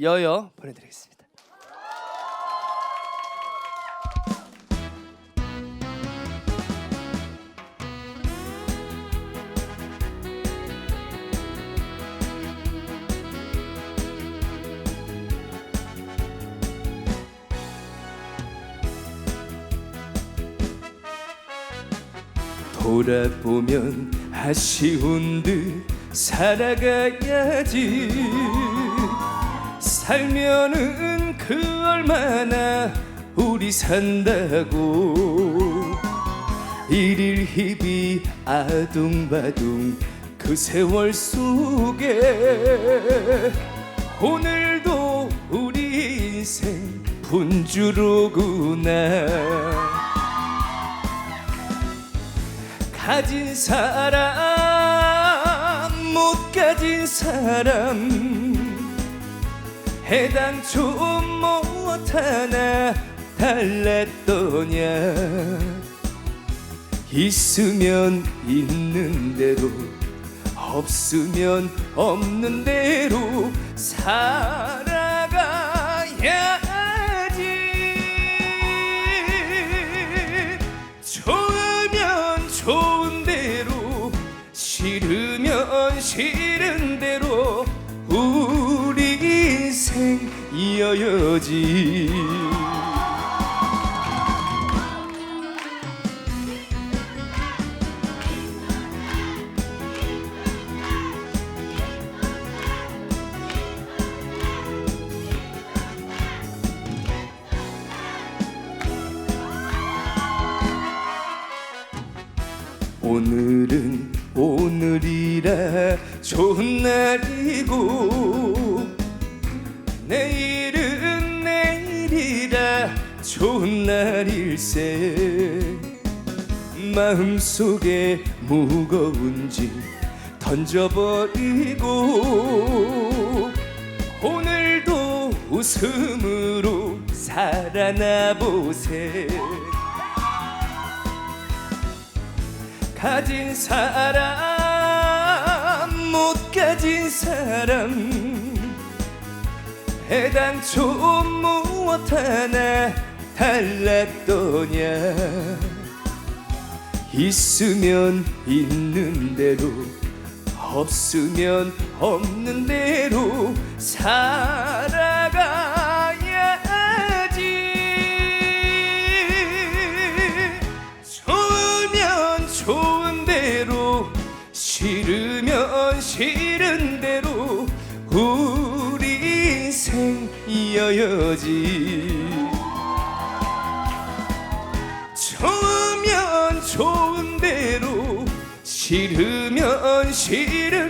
여여 보내드리겠습니다. 돌아보면 아쉬운 듯 살아가야지 살면은 그 얼마나 우리 산다고. 일일 희비 아둥바둥 그 세월 속에 오늘도 우리 인생 분주로구나. 가진 사람 못 가진 사람 해당초 못하나 달랐더냐? 있으면 있는 대로 없으면 없는 대로 살아가야지. 좋으면 좋은 대로 싫으면 싫은 이어야지. 오늘은 오늘이라 좋은 날이고 좋은 날일세. 마음속에 무거운 짐 던져버리고 오늘도 웃음으로 살아나 보세. 가진 사람 못 가진 사람. 해당초 무엇 하나 달랐더냐? 있으면 있는 대로 없으면 없는 대로 살아가야지. 좋으면 좋은 대로 싫으면 싫은 대로 우리 인생 이어야지 좋으면 좋은 대로 싫으면 싫은